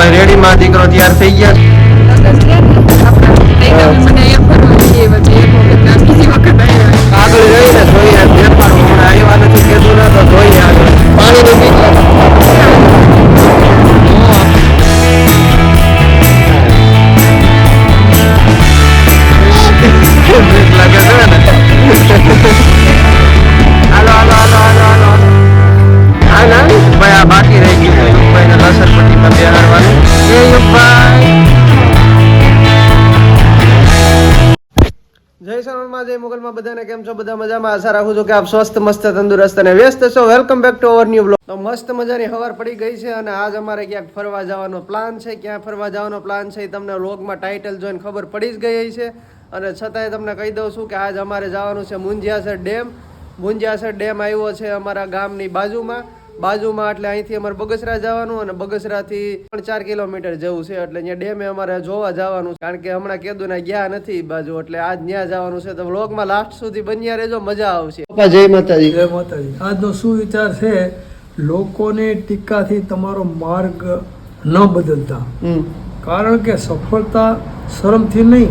ભાઈ રેડી માં દીકરો તૈયાર થઈ ગયા આગળ જઈને જોઈએ વેપાર હમણાં આવ્યા નથી કીધું ના તો જોઈએ આગળ. પાણી બીક બીક લાગે છે ને? જય મોગલમાં બધાને કેમ છો? બધા મજામાં? આશા રાખું છું કે આપ સ્વસ્થ, મસ્ત, તંદુરસ્ત અને વ્યસ્ત છો. Welcome back to our new blog તો મસ્ત મજાની હવાર પડી ગઈ છે અને આજ અમારે ક્યાંક ફરવા જવાનો પ્લાન છે. ક્યાં ફરવા જવાનો પ્લાન છે એ તમને વ્લોગમાં ટાઇટલ જોઈને ખબર પડી જ ગઈ છે અને છતાંય તમને કહી દઉં છું કે આજ અમારે જવાનું છે મુંજિયાસર ડેમ. મુંજિયાસર ડેમ આવ્યો છે અમારા ગામની બાજુમાં. બાજુમાં એટલે અહીંથી અમારે બગસરા જવાનું અને બગસરાથી પણ ચાર કિલોમીટર જવું છે એટલે અહીંયા ડેમે અમારે જોવા જવાનું કારણ કે હમણાં કેદુના ગયા નથી બાજુ એટલે આજ ત્યાં જવાનું છે. તો વ્લોગમાં લાસ્ટ સુધી બન્યા રહેજો મજા આવશે. જય માતાજી. જય માતાજી. આજનો શું વિચાર છે? લોકોને ટીકાથી તમારો માર્ગ ન બદલતા. હમ. કારણ કે સફળતા શરમથી નહીં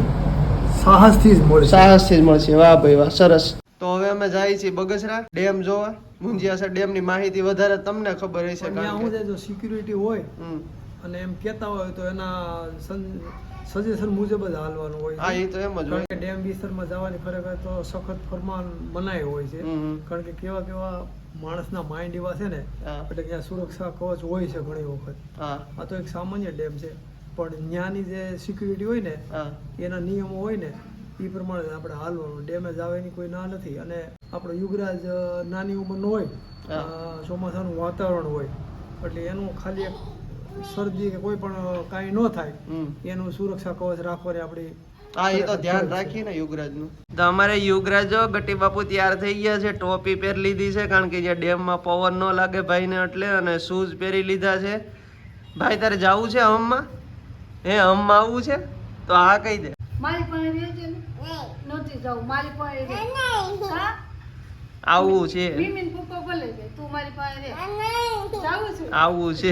સાહસથી જ મળશે. સાહસથી જ મળશે. વાહ ભાઈ વાહ સરસ. તો હવે અમે જાય છીએ બગસરા ડેમ જોવા. મુંજિયાસર ડેમની માહિતી વધારે તમને ખબર હશે કારણ કે- જો સિક્યુરિટી હોય અને એમ કહેતા હોય તો એના સજેશન મુજબ જ હાલવાનું હોય હા એ તો એમ જ હોય. ડેમ વિસ્તારમાં જવાની ખરેખર તો સખત ફરમાન બનાય હોય છે. કારણ કે કેવા કેવા માણસના માઇન્ડ એવા છે ને એટલે ત્યાં સુરક્ષા કવચ હોય છે ઘણી વખત. આ તો એક સામાન્ય ડેમ છે. પણ ત્યાંની જે સિક્યુરિટી હોય ને એના નિયમો હોય ને એ પ્રમાણે આપણે હાલવાનું. ડેમેજ આવેની કોઈ ના નથી. અને આપણો યુગરાજ નાની ઉંમરનો હોય ચોમાસાનું વાતાવરણ હોય એટલે એનું ખાલી એક શરદી કે કોઈ પણ કાંઈ ન થાય એનું સુરક્ષા કવચ રાખવાની આપણી હા એ તો ધ્યાન રાખીને યુગરાજનું તો અમારે યુગરાજ ગટી બાપુ તૈયાર થઈ ગયા છે ટોપી પહેરી લીધી છે કારણ કે જે ડેમમાં પવન ન લાગે ભાઈને એટલે અને શૂઝ પહેરી લીધા છે. ભાઈ તારે જવું છે હમમાં? હે હમમાં આવવું છે? તો હા કહી દે. મારી પાસે રહેજે ને? નથી જવું મારી પાસે રહે હા? આવવું છે. મીમીન પપ્પા ભલે છે તું મારી પાસે રહે જાવું છું. આવવું છે.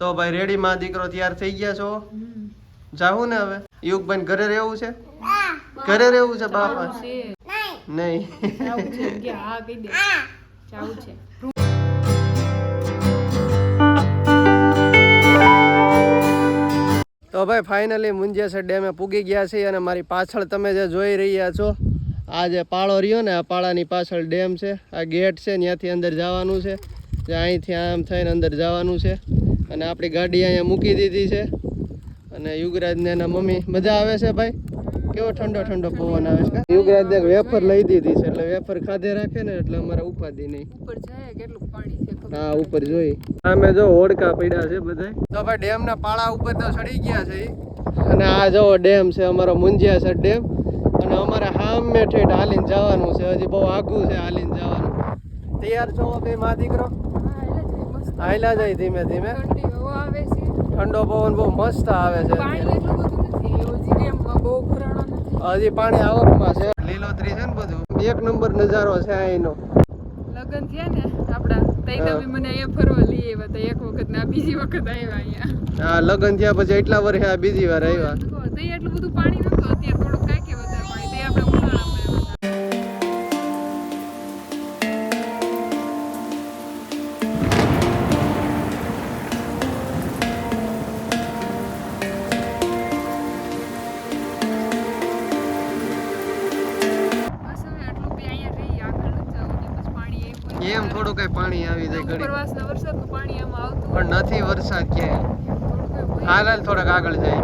તો ભાઈ રેડી માં દીકરો તૈયાર થઈ ગયા છો? જાવું ને હવે? યુગભાઈ ઘરે રહેવું છે? ઘરે રહેવું છે બાપા? નહીં. જાવું છે કે કહી દે. જાવું છે. તો ભાઈ ફાઇનલી મુંજેસર ડેમે પૂગી ગયા છીએ અને મારી પાછળ તમે જે જોઈ રહ્યા છો, આ જે પાળો રહ્યો ને, આ પાળાની પાછળ ડેમ છે. આ ગેટ છે, ત્યાંથી અંદર જવાનું છે. જે અહીંથી આમ થઈને અંદર જવાનું છે. અને આપણી ગાડી અહીંયા મૂકી દીધી છે. અને યુગરાજને એના મમ્મી, મજા આવે છે ભાઈ? કેવો ઠંડો ઠંડો પવન આવે છે? યુગરાજ એક વેફર લઈ દીધી છે એટલે વેફર ખાધે રાખે ને એટલે અમારે ઉપાધિ નહીં. ઉપર જાય કેટલું પાણી છે હા ઉપર જોઈ. સામે જો હોડકા પડ્યા છે બધાય. તો ભાઈ ડેમ ના પાળા ઉપર તો ચડી ગયા છે અને આ જો ડેમ છે અમારો મુંજિયા છે ડેમ. અને અમારે હામે ઠેઠ હાલીને જવાનું છે હજી બહુ આઘું છે હાલીને જવાનું. તૈયાર છો બે માં દીકરો? હાયલા જાય ધીમે ધીમે. ઠંડી હવા આવે છે. ઠંડો પવન બહુ મસ્ત આવે છે પાણી એટલું બધું નથી હજી ડેમમાં બહુ નથી હજી પાણી આવકમાં છે. લીલોતરી છે ને બધું? એક નંબર નજારો છે અહીંનો. લગન થયા ને આપડા તઈ હા. મને અહીંયા ફરવા લઈ આવ્યા હતા. એક વખત ના બીજી વખત આવ્યા અહીંયા. હા લગન થયા પછી એટલા વર્ષે આ બીજી વાર આવ્યા. તઈ એટલું બધું પાણી નતું અત્યારે થોડુંક જાય ઘડી પાણી પણ નથી વરસાદ હોય. હાલ હાલ થોડાક આગળ જાય.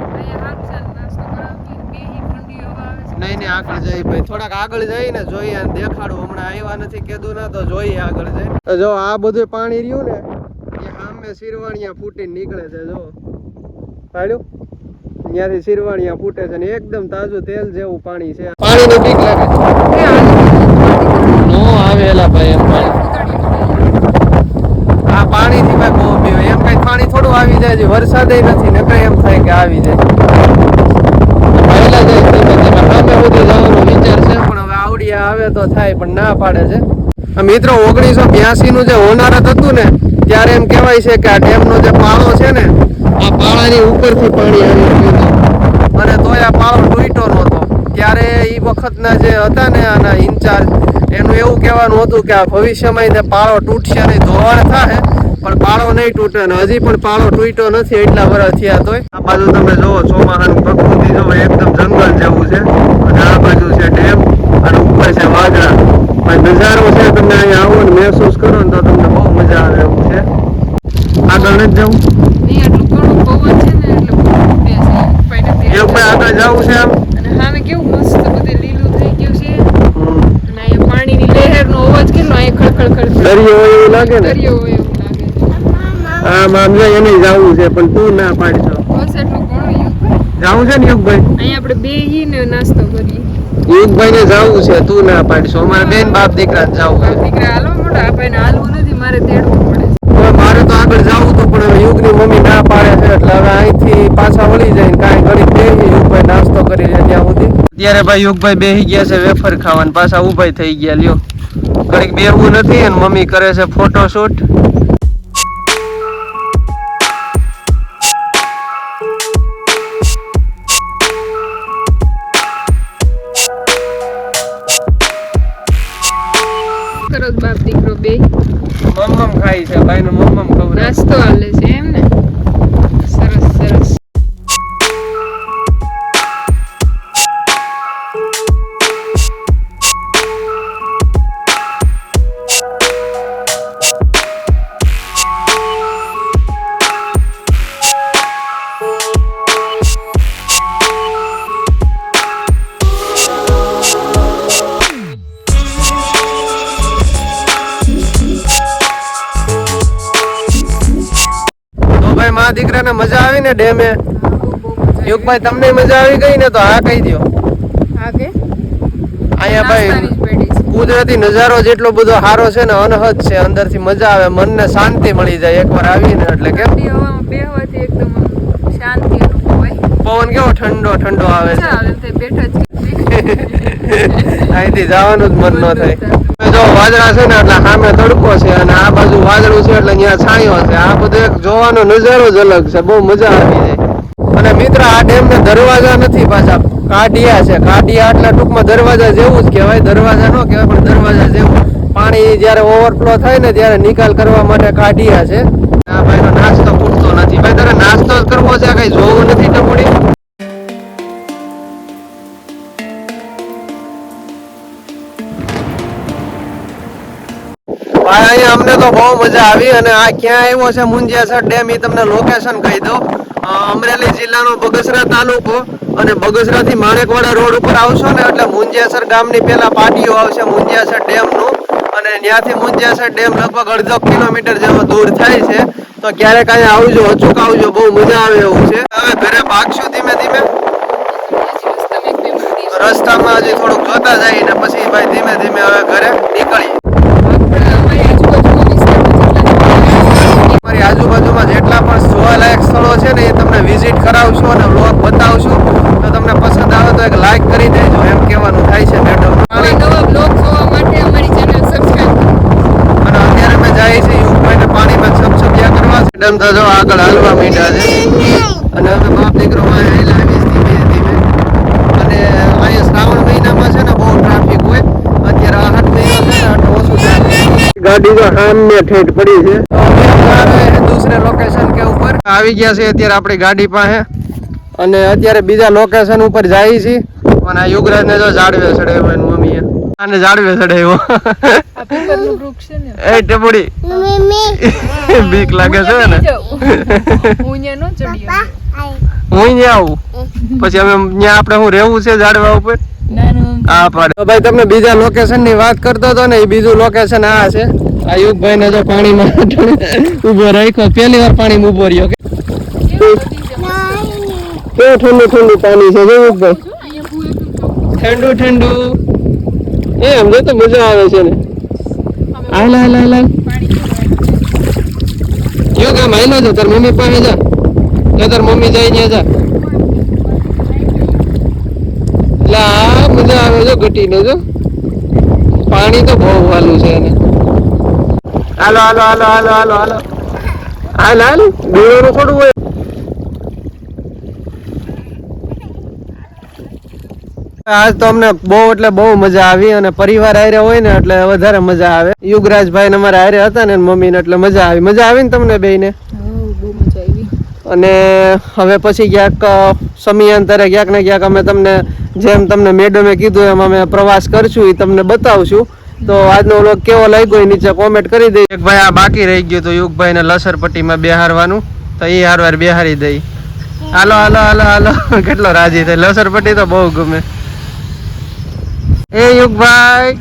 આવે નહીં નહીં આગળ જાય ભાઈ. થોડાક આગળ જઈ ને જોઈએ દેખાડું. હમણાં આવ્યા નથી કીધું ના તો જોઈએ આગળ જાય. જો આ બધું પાણી રહ્યું ને એ સામે શિરવાણિયા ફૂટીને નીકળે છે જો. પાડ્યું ત્યાંથી શિરવાણિયા ફૂટે છે ને એકદમ તાજું તેલ જેવું પાણી છે. પાણીની બીક લાગે. નો આવેલા ભાઈ એમ પાણી આ પાણીથી ભાઈ બહુ પીવે એમ કઈ પાણી થોડું આવી જાય છે. વરસાદ નથી નકર એમ થાય કે આવી જાય પહેલા જાય ધીમે ધીમે સામે સુધી જવાનો વિચાર છે. પણ હવે આવડિયા આવે તો થાય પણ ના પાડે છે. મિત્રો ઓગણીસો બ્યાસી નું જે હોનારત હતું ને ત્યારે એમ કહેવાય છે કે આ ડેમ જે પાળો છે ને આ પાળાની ઉપરથી પાણી આવી. અને તોય આ પાળો તૂટ્યો નહોતો ત્યારે એ વખતના જે હતા ને આના ઇન્ચાર્જ એનું એવું કહેવાનું હતું કે આ ભવિષ્યમાં તે પાળો તૂટશે નહીં ધોવાણ થાય પણ પાળો નહીં તૂટે ને હજી પણ પાળો તૂટ્યો નથી એટલા વર્ષ થયા તોય. આ બાજુ તમે જોવો ચોમાહાનું પ્રકૃતિ જોવો એકદમ જંગલ જેવું છે. અને આ બાજુ છે ડેમ અને ઉપર છે વાદળા. પણ નજારો છે તમે અહીંયા આવો ને મહેસૂસ કરો ને તો તમને બહુ મજા આવે એવું છે. આગળ નથી જવું? આગળ છે આમ અને સામે કેવું મસ્ત બધે લીલું થઈ ગયું છે. અને અહીંયા પાણીની લહેરનો અવાજ કેટલો અહીંયા ખળખળ ખળખળ. દરિયો એવું લાગે ને? દરિયો એવું. છે આમ આમ એને જવું છે પણ તું ના પાડશો જવું છે ને યુગભાઈ? અહીંયા આપણે બેહીને નાસ્તો કરીએ. યુગભાઈ ને જવું છે તું ના પાડશો અમારે બેન બાપ દીકરા જવું છે. દીકરા હાલવા મોટા આપણે હાલવું નથી મારે તેડવું પડે મારે તો આગળ જવું તો પણ યુગની મમ્મી ના પાડે છે એટલે હવે અહીંથી પાછા વળી જાય ને કાંઈ ઘડી બેસી યુગભાઈ નાસ્તો કરી લે ત્યાં સુધી. અત્યારે ભાઈ યુગભાઈ બેસી ગયા છે વેફર ખાવાનું પાછા ઉભાઈ થઈ ગયા લ્યો. ઘડીક બેહવું નથી અને મમ્મી કરે છે ફોટોશૂટ મમ્મમ ખાઈ છે ભાઈ નું મમ્મમ ખબર નાસ્તો હાલે ભાઈ મા દીકરાને મજા આવી ને ડેમે? યુગભાઈ તમને મજા આવી ગઈ ને તો હા કહી દો અહીંયા ભાઈ કુદરતી નજારો જેટલો બધો સારો છે ને અનહદ છે અંદરથી મજા આવે મનને શાંતિ મળી જાય એકવાર આવીને એટલે કેમ પવન કેવો ઠંડો ઠંડો આવે છે. અહીંથી જવાનું જ મન ન થાય. જો વાદળા છે ને એટલે સામે તડકો છે અને આ બાજુ વાદળું છે એટલે અહીંયા છાંયો છે. આ બધું એક જોવાનો નજારો જ અલગ છે. બહુ મજા આવી જાય. અને મિત્ર, આ ડેમ ને દરવાજા નથી પાછા કાઢિયા છે. કાઢિયા એટલે ટૂંકમાં દરવાજા જેવું જ કહેવાય. દરવાજા ન કહેવાય, પણ દરવાજા જેવું. પાણી જ્યારે ઓવરફ્લો થાય ને ત્યારે નિકાલ કરવા માટે કાઢિયા છે. આ ભાઈનો નાસ્તો પૂરતો નથી. ભાઈ, તારે નાસ્તો જ કરવો છે? કઈ જોવું નથી ટપડી ભાઈ અહીંયા અમને તો બહુ મજા આવી અને આ ક્યાં આવ્યો છે મુંજિયાસર ડેમ એ તમને લોકેશન કહી દઉં. અમરેલી જિલ્લાનો બગસરા તાલુકો અને બગસરાથી માણેકવાડા રોડ ઉપર આવશો ને એટલે મુંજિયાસર ગામની પહેલાં પાટીઓ આવશે મુંજિયાસર ડેમનું. અને ત્યાંથી મુંજિયાસર ડેમ લગભગ અડધો કિલોમીટર જેવો દૂર થાય છે. તો ક્યારેક અહીંયા આવજો અચૂક આવજો બહુ મજા આવે એવું છે. હવે ઘરે ભાગશું ધીમે ધીમે? રસ્તામાં હજી થોડુંક જોતા જાય ને પછી ભાઈ ધીમે ધીમે હવે ઘરે નીકળીએ અમારી આજુબાજુમાં જેટલા પણ જોવાલાયક સ્થળો છે ને એ તમને વિઝિટ કરાવશું અને વ્લોગ બતાવશું. તો તમને પસંદ આવે તો એક લાઈક કરી દેજો એમ કહેવાનું થાય છે મેડમ. અને નવા બ્લોગ જોવા માટે અમારી ચેનલ સબસ્ક્રાઇબ કરો. અત્યારે અમે જઈએ છીએ યુપીને પાણીમાં છપછપિયા કરવા. મેડમ તો જો આગળ હાલવા મીઠા છે. અને અમે બાપ દીકરો ધીમે ધીમે. અને અહીંયા શ્રાવણ મહિનામાં છે ને બહુ ટ્રાફિક હોય. અત્યારે આઠ મહિનો છે ને ઓછું ગાડી તો ને ઠેઠ પડી છે. દૂસરે લોકેશન કે ઉપર આવી ગયા છે અત્યારે આપણી ગાડી પાસે. અને અત્યારે બીજા લોકેશન ઉપર જાય છે. અને આ યુગરાજ ને જો જાળવે ચડાવ્યો એની મમ્મીએ. આને જાળવે ચડાવ્યો આ પીપળનું વૃક્ષ છે ને. એ ટેપડી. બીક લાગે છે ને? હું અહીંયા નો ચડ્યો હું અહીંયા આવું. પછી અમે ત્યાં આપણે હું રહેવું છે ઝાડવા ઉપર? હા પાડે. તો ભાઈ તમને બીજા લોકેશનની વાત કરતો હતો ને એ બીજું લોકેશન આ છે. આ યુગભાઈ ને જો પાણીમાં ઊભો રાખ્યો, પહેલી વાર પાણીમાં ઊભો રહ્યો. કેવું ઠંડુ ઠંડુ પાણી છે, જો યુગભાઈ ઠંડુ ઠંડુ. એમ જો તો મજા આવે છે ને. હાલ હાલ હાલ હાલ. કયો કામ હાલો છો તાર મમ્મી પાસે જા. જા તાર મમ્મી જાય ને જા. આ મજા આવે છે ઘટીને જો. પાણી તો બહુ વાલું છે એને. હાલો હાલો હાલો હાલો હાલો હાલો. હાલ હાલ. ગોળોનું થોડું હોય. આજ તો અમને બહુ એટલે બહુ મજા આવી અને પરિવાર આર્યા હોય ને એટલે વધારે મજા આવે. યુગરાજભાઈ ને અમારા આર્યા હતા ને મમ્મી ને એટલે મજા આવી. મજા આવી ને તમને બે ને અને હવે પછી ક્યાંક સમયાંતરે ક્યાંક ને ક્યાંક અમે તમને જેમ તમને મેડમે કીધું એમ અમે પ્રવાસ કરશું એ તમને બતાવશું. તો આજનો વ્લોગ કેવો લાગ્યો એ નીચે કોમેન્ટ કરી દઈ ભાઈ આ બાકી રહી ગયું તો યુગભાઈ ને લસરપટ્ટીમાં બેહારવાનું, તો એ હારવાર બેહારી દઈ હાલો હાલો હાલો હાલો. કેટલો રાજી થાય. લસરપટ્ટી તો બહુ ગમે. એ યુગભાઈ.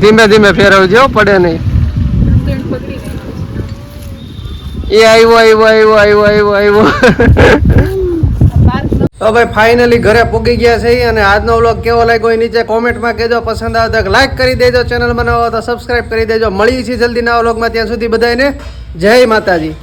ધીમે ધીમે ફેરવજો પડે નહીં. એ આવ્યો આવ્યો આવ્યો આવ્યો આવ્યો આવ્યો તો ભાઈ ફાઇનલી ઘરે પૂગી ગયા છે અને આજનો વ્લોગ કેવો લાગ્યો એ નીચે કોમેન્ટમાં કહેજો. પસંદ આવે તો લાઈક કરી દેજો. ચેનલ બનાવો તો સબસ્ક્રાઇબ કરી દેજો. મળીએ છીએ જલ્દી નવા વ્લોગમાં ત્યાં સુધી બધાને જય માતાજી.